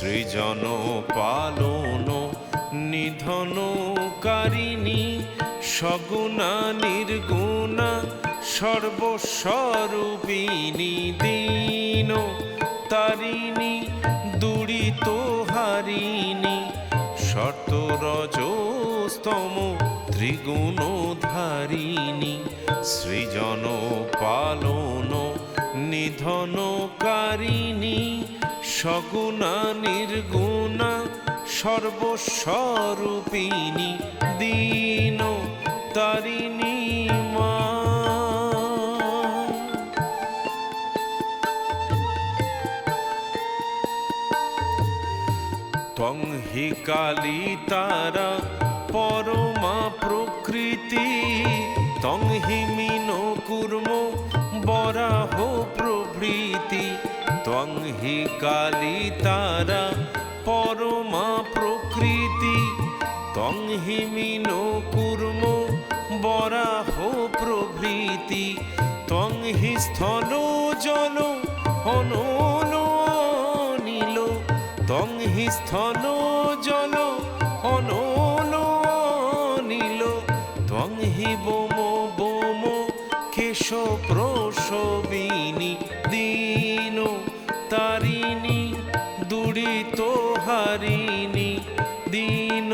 সৃজন পালন নিধন কারিণী সগুণা নির্গুণা, সর্বস্বরূপিণী দীন, তারিণী দুরিত হারিণী শর্ত রজস্তম ত্রিগুণ ধারিণী সৃজন পালন নিধন কারিণী সগুণা নির্গুণা সর্বস্বরূপিণী দীন তারিণী মা। ত্বং হি কালী তারা পরমা প্রকৃতি তং হি মিন কুর্ম বরাহ প্রভৃতি। ত্বং হি কালী তারা পরমা প্রকৃতি। তং হি মিন কুর্ম বরাহ প্রভৃতি। ত্বং হি স্থল জল অনল। নীল তং হি স্থল জল অনল। নীল ত্বং হি বোম বোম কেশ প্রসবিনী হারিণী দীন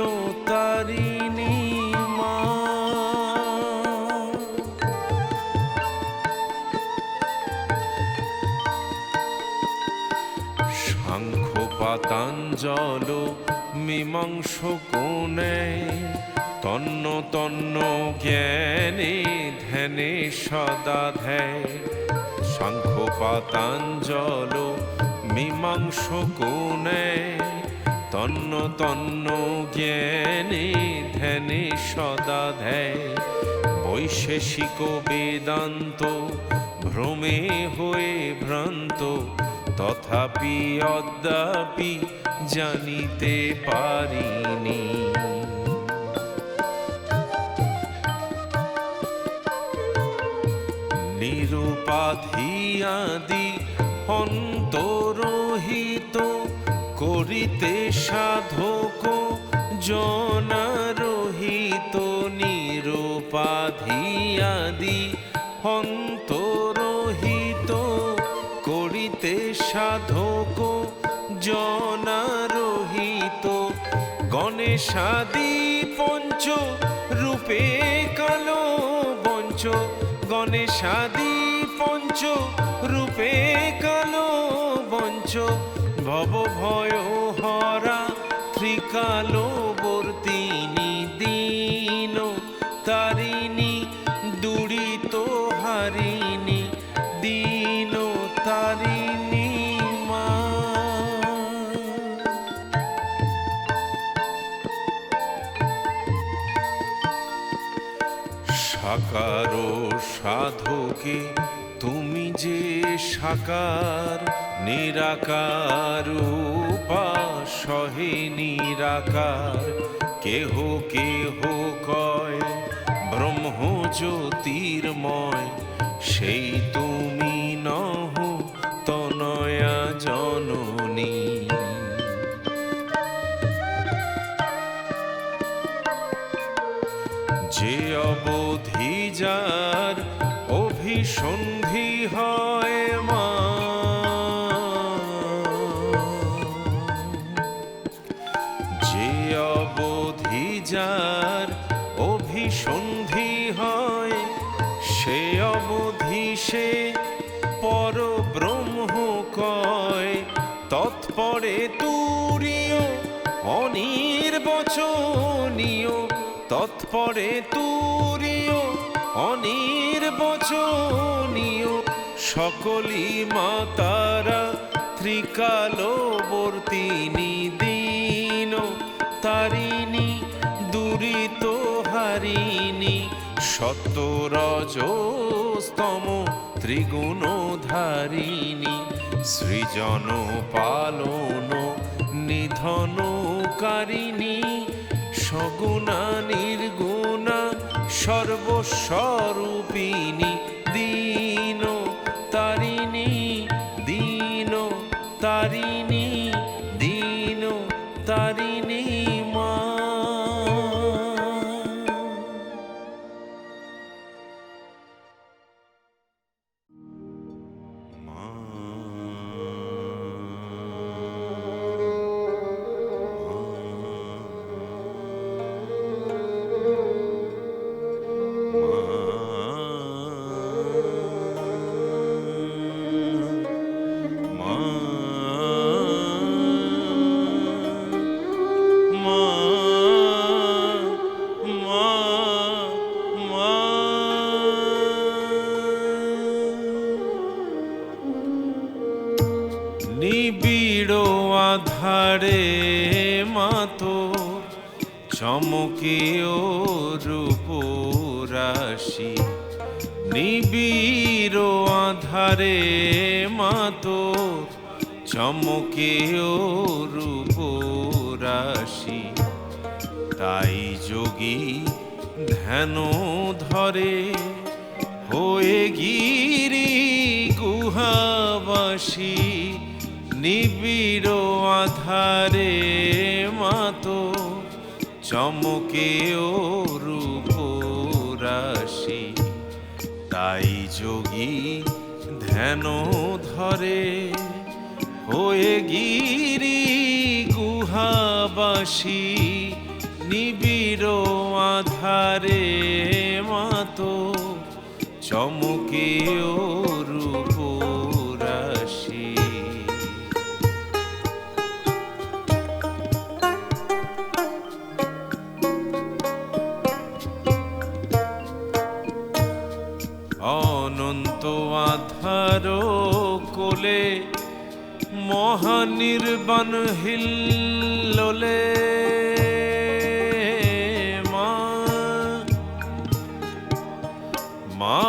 তারিণী মা। সাংখ্য পাতাঞ্জল মীমাংস কোণে, তন্ন তন্ন জ্ঞানে ধ্যানে সদা ধ্যায়। সাংখ্য পাতাঞ্জল মীমাংস কোণে তন্ন তন্ন জ্ঞানে ধ্যানে সদা ধ্যায়। বৈশেষিক বেদান্ত, ভ্রমে হয়ে ভ্রান্ত, তথাপি অদ্যাপি জানিতে পারিনি। নিরুপাধিয়াদি অন্তরহিত করিতে সাধক জনারহিত নিরুপাধিয়াদি অন্তরহিত করিতে সাধক জনারোহিত গণেশাদি পঞ্চ রূপে কালো বঞ্চ গণেশাদি পঞ্চ রূপে কালো বঞ্চ ভব ভয় হরা ত্রিকালো দীন তারিণী দুরিত হারিণী দীন তারিণী মা। সাকার সাধকে তুমি যে সাকার, নিরাকার, উপাসহে নিরাকার, কেহ কেহ কয় ব্রহ্ম জ্যোতির্ময় সেই তুমি নহ তনয়া জননী। যে অবধি যার অভিসন্ধি হয় মা। যে অবধি যার অভিসন্ধি হয়, সে অবধি সে পর ব্রহ্ম কয়, তৎপরে তুরীয়, অনির্বচনীয়, তৎপরে তুরীয় অনির্বচনীয় সকলি মাতারা ত্রিকালবর্তিনী দীন তারিণী, দুরিত হারিণী, সত্যরজস্তম ত্রিগুণ ধারিণী সৃজন পালন নিধন কারিণী সগুণা নির্গুণা সর্বস্বরূপিণী। রূপরাশি নিবিড় আধারে মাতো চমকে ও রূপরাশি তাই যোগী ধ্যান ধরে, হয়ে গিরি গুহাবাসী, নিবিড় আধারে মাতো চমকে ও তাই যোগী ধ্যান ধরে হয়ে গিরি গুহাবাসী নিবিড় আধারে মাতো চমকে আধার কোলে মহানির্বাণ হিল্লোলে মা মা।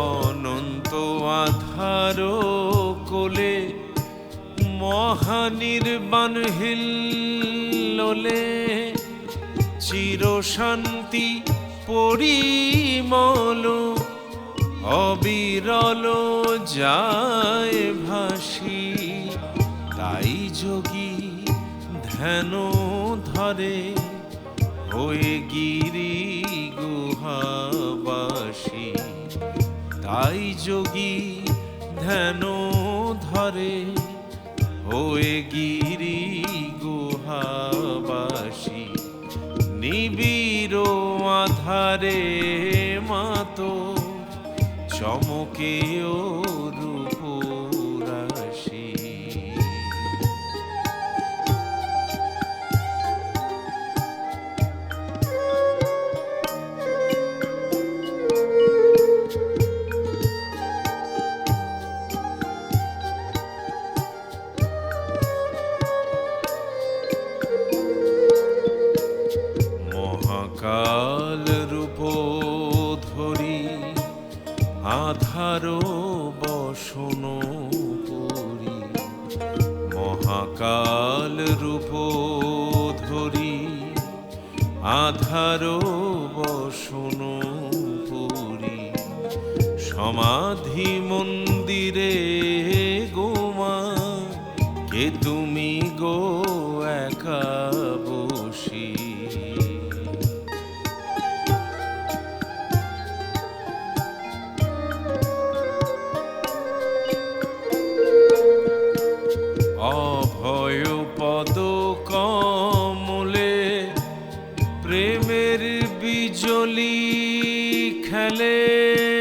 অনন্ত আধার মহানির্বাণ হিল্লোলে চির শান্তি পরিমল, অবিরল যায় ভাসি। তাই যোগী ধ্যান ধরে হয়ে গিরি গুহাবাসী। তাই যোগী ধ্যান ধরে হয়ে গিরি গুহাবাসী নিবিড় আধারে মাতো চমকে বসন সমাধি মন্দিরে গোমা কে তুমি গো বিজলি খেলে।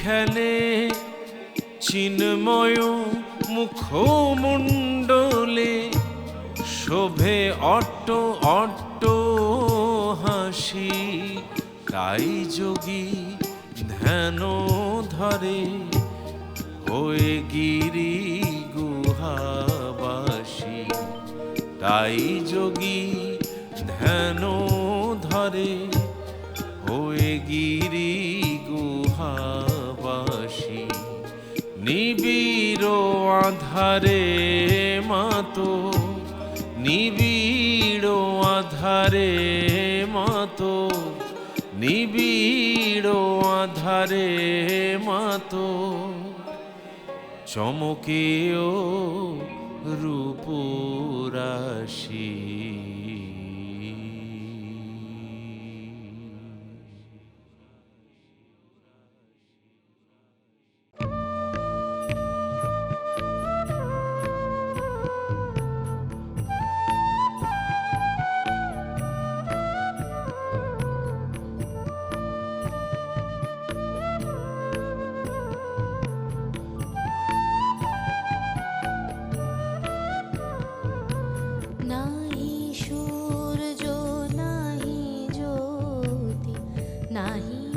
খেলে চিন্ময় মুখমণ্ডলে শোভে অট্ট অট্ট হাসি, তাই যোগী ধ্যান ধরে হয়ে গিরি গুহাবাসী। তাই যোগী ধ্যান ধরে হয়ে গিরি আধারে মাতো নিবিড় আধারে মাতো নিবিড় আধারে মাতো। চমকেও রূপরাশি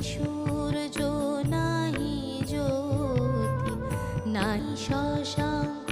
সূর্য নাই জ্যোতি নাই শশাঙ্ক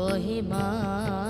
বহে মাত্র